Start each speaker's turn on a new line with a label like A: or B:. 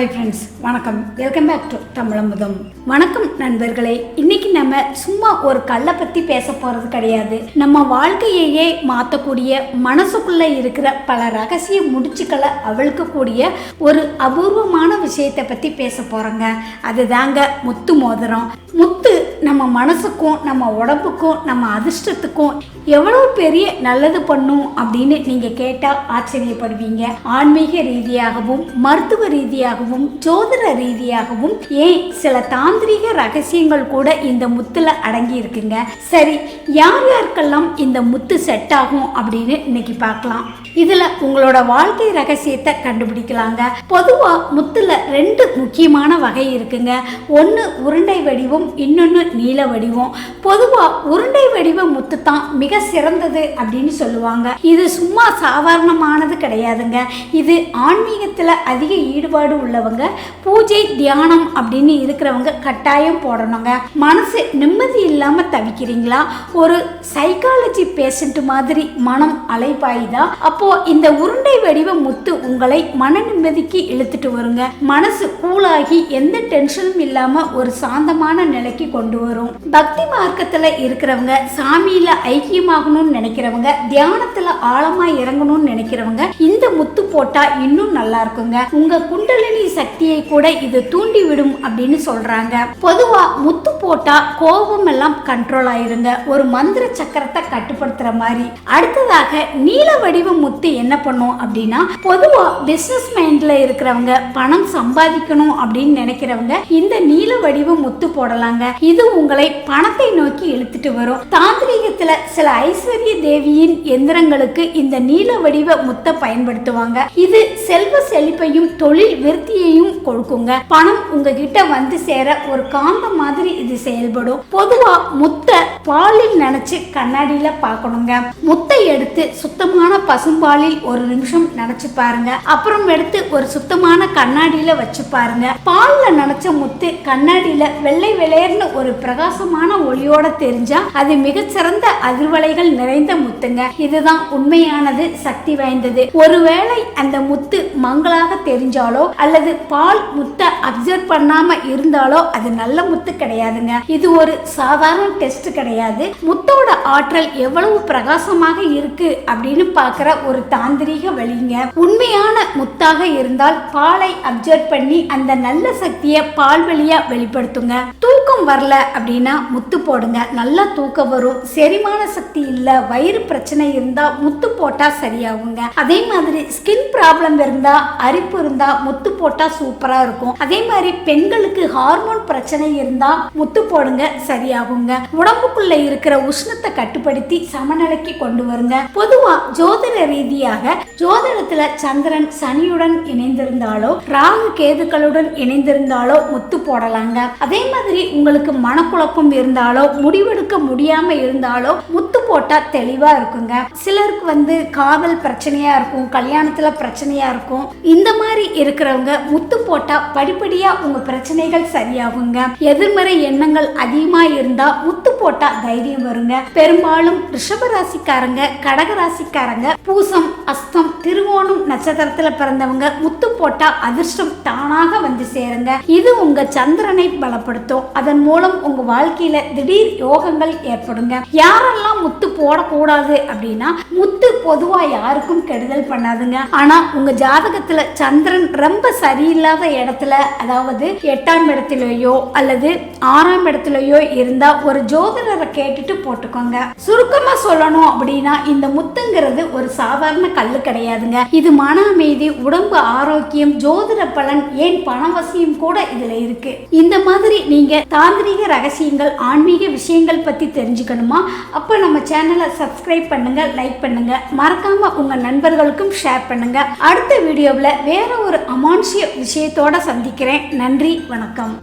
A: Hi friends வணக்கம். Welcome back to Thamizhamudham. வணக்கம் நண்பர்களே. இன்னைக்கு நம்ம சும்மா ஒரு கல்லை பற்றி பேச போகிறது கிடையாது. நம்ம வாழ்க்கையையே மாற்றக்கூடிய மனசுக்குள்ளே இருக்கிற பல ரகசிய முடிச்சுக்களை அவிழ்க்கக்கூடிய ஒரு அபூர்வமான விஷயத்தை பற்றி பேச போகிறோங்க அதுதாங்க முத்து மோதிரம். முத்து நம்ம மனசுக்கும் நம்ம உடம்புக்கும் நம்ம அதிர்ஷ்டத்துக்கும் எவ்வளோ பெரிய நல்லது பண்ணும் அப்படின்னு நீங்கள் கேட்டால் ஆச்சரியப்படுவீங்க. ஆன்மீக ரீதியாகவும் மருத்துவ ரீதியாகவும் ஜோதிட ரீதியாகவும் ஏன் சில தாந்திரிக ரகசியங்கள் கூட இந்த இந்த முத்துல அடங்கி இருக்குங்க. சரி யார் யாருக்கெல்லாம் இந்த முத்து செட் ஆகும் அப்படின்னு இன்னைக்கு பார்க்கலாம். இதுல உங்களோட வாழ்க்கை ரகசியத்தை கண்டுபிடிக்கலாங்க. பொதுவா முத்துல ரெண்டு முக்கியமான வகை இருக்குங்க. ஒன்று உருண்டை வடிவம் இன்னொன்று நீல வடிவம். பொதுவா உருண்டை வடிவ முத்து தான் மிக சிறந்தது அப்படின்னு சொல்லுவாங்க. இது சும்மா சாதாரணமானது கிடையாதுங்க. இது ஆன்மீகத்தில் அதிக ஈடுபாடு உள்ளவங்க பூஜை தியானம் அப்படின்னு இருக்கிறவங்க கட்டாயம் போடணுங்க. மனசு நிம்மதி இல்லாமல் தவிக்கிறீங்களா? ஒரு சைக்காலஜி பேஷண்ட் மாதிரி மனம் அலைப்பாயுதா? அப்போ இந்த உருண்டை வடிவ முத்து உங்களை மன நிம்மதிக்கு இழுத்துட்டு வருங்க. மனசு கூலாகி எந்த டென்ஷனும் இல்லாம ஒரு சாந்தமான நிலைக்கு கொண்டு வரும். பக்தி மார்க்கத்துல இருக்கிறவங்க சாமியில ஐக்கியமாகணும்னு நினைக்கிறவங்க தியானத்துல ஆழமா இறங்கணும்னு நினைக்கிறவங்க இந்த முத்து போட்டா இன்னும் நல்லா இருக்குங்க. உங்க குண்டலினி சக்தியை கூட இது தூண்டி விடும் அப்படின்னு சொல்றாங்க. பொதுவா முத்து போட்டா கோபம் எல்லாம் கண்ட்ரோல் ஆயிருங்க. ஒரு மந்திர சக்கரத்தை கட்டுப்படுத்துற மாதிரி. அடுத்ததாக நீல வடிவ முத்து என்ன பண்ணும் அப்படின்னா பொதுவா பிசினஸ் மைண்ட்ல இருக்கிறவங்க பணம் சம்பாதிக்கணும் அப்படின்னு நினைக்கிறவங்க இந்த நீல வடிவ முத்து போடலாங்க. இது உங்களை பணத்தை நோக்கி இழுத்துட்டு வரும். தாந்திரீகத்துல சில ஐஸ்வர்ய தேவியின் எந்திரங்களுக்கு இந்த நீல வடிவ முத்தை பயன்படுத்துவாங்க. இது செல்வ செழிப்பையும் தொழில் விருத்தியையும் கொடுக்குங்க. பணம் உங்ககிட்ட வந்து சேர ஒரு காந்த மாதிரி இது செயல் செயல்படும். பொதுவா முத்தை பாலில் நினைச்சு கண்ணாடியில பார்க்கணுங்க. முத்தை எடுத்து சுத்தமான பசும்பாலில் ஒரு நிமிஷம் நினைச்சு பாருங்க. அப்புறம் எடுத்து ஒரு சுத்தமான கண்ணாடியில வச்சு பாருங்க. பால்ல நினைச்ச முத்து கண்ணாடியில வெள்ளை வெளையர்னு ஒரு பிரகாசமான ஒளியோட தெரிஞ்சா அது மிகச்சிறந்த அதிர்வலைகள் நிறைந்த முத்துங்க. இதுதான் உண்மையானது சக்தி வாய்ந்தது. ஒருவேளை அந்த முத்து மங்களாக தெரிஞ்சாலோ அல்லது பால் முத்தை அப்சர்வ் பண்ணாம இருந்தாலோ அது நல்ல முத்து கிடையாதுங்க. இது ஒரு சாதாரண டெஸ்ட் கிடையாது. முத்தோட ஆற்றல் எவ்வளவு பிரகாசமாக இருக்கு அப்படின்னு பார்க்குற ஒரு தாந்திரீக வழிங்க. உண்மையான முத்தாக இருந்தால் பாலை அப்சர்வ் பண்ணி அந்த நல்ல சக்தியை பால் வழியா வெளிப்படுத்துங்க. தூக்கம் வரல அப்படின்னா முத்து போடுங்க. நல்லா தூக்கம் வரும். செரிமான சக்தி இல்ல வயிறு பிரச்சனை இருந்தா முத்து போட்டா சரியாகுங்க. அதே மாதிரி ஸ்கின் ப்ராப்ளம் இருந்தா அரிப்பு இருந்தா முத்து போட்டா சூப்பரா இருக்கும். அதே மாதிரி பெண்களுக்கு ஹார்மோன் பிரச்சனை இருந்தா முத்து போடுங்க. சரியாகுங்க. உடம்புக்குள்ள இருக்கிற உஷ்ணத்தை கட்டுப்படுத்தி சமநிலைக்கு கொண்டு வருங்க பொதுவா ஜோதிட ரீதியாக ஜோதிடத்துல சந்திரன் சனியுடன் இணைந்திருந்தாலோ ராகு கேதுக்களுடன் இணைந்திருந்தாலோ முத்து போடலாங்க. அதே மாதிரி உங்களுக்கு மனக்குழப்பம் இருந்தாலோ முடிவெடுக்க முடியாம இருந்தாலோ முத்து போட்டா தெளிவாக இருக்குங்க. சிலருக்கு வந்து காதல் பிரச்சனையா இருக்கும் கல்யாணத்தில் பிரச்சனையா இருக்கும். இந்த மாதிரி இருக்கிறவங்க முத்து போட்டால் படிப்படியாக உங்க பிரச்சனைகள் சரியாகுங்க. எதிர்மறை எண்ணங்கள் அதிகமாக இருந்தால் முத்து போட்டால் தைரியம் வருங்க. பெரும்பாலும் ரிஷபராசிக்காரங்க கடகராசிக்காரங்க பூசம் அஸ்தம் திருவோணம் நட்சத்திரத்தில் பிறந்தவங்க முத்து போட்டால் அதிர்ஷ்டம் தானாக வந்து சேருங்க. இது உங்க சந்திரனை பலப்படுத்தும். அதன் மூலம் உங்கள் வாழ்க்கையில் திடீர் யோகங்கள் ஏற்படுங்க. யாரெல்லாம் முத்து முத்து போடக்கூடாது அப்படின்னா முத்து பொதுவா யாருக்கும் கெடுதல் பண்ணாதுங்க. ஆனா உங்க ஜாதகத்துல சந்திரன் ரொம்ப சரியில்லாத இடத்துல அதாவது எட்டாம் இடத்துலயோ அல்லது ஆறாம் இடத்துலயோ இருந்தா ஒரு ஜோதிடரை கேட்டுட்டு போட்டுக்கோங்க. சுருக்கமா சொல்லணும் அப்படின்னா இந்த முத்துங்கிறது ஒரு சாதாரண கல்லு கிடையாதுங்க. இது மன அமைதி உடம்பு ஆரோக்கியம் ஜோதிட பலன் ஏன் பணவசியம் கூட இதுல இருக்கு. இந்த மாதிரி நீங்க தாந்திரிக ரகசியங்கள் ஆன்மீக விஷயங்கள் பத்தி தெரிஞ்சுக்கணுமா? அப்ப நம்ம சேனலை சப்ஸ்கிரைப் பண்ணுங்க லைக் பண்ணுங்க. மறக்காம உங்க நண்பர்களுக்கும் ஷேர் பண்ணுங்க. அடுத்த வீடியோவில் வேற ஒரு அமானுஷ்ய விஷயத்தோட சந்திக்கிறேன். நன்றி வணக்கம்.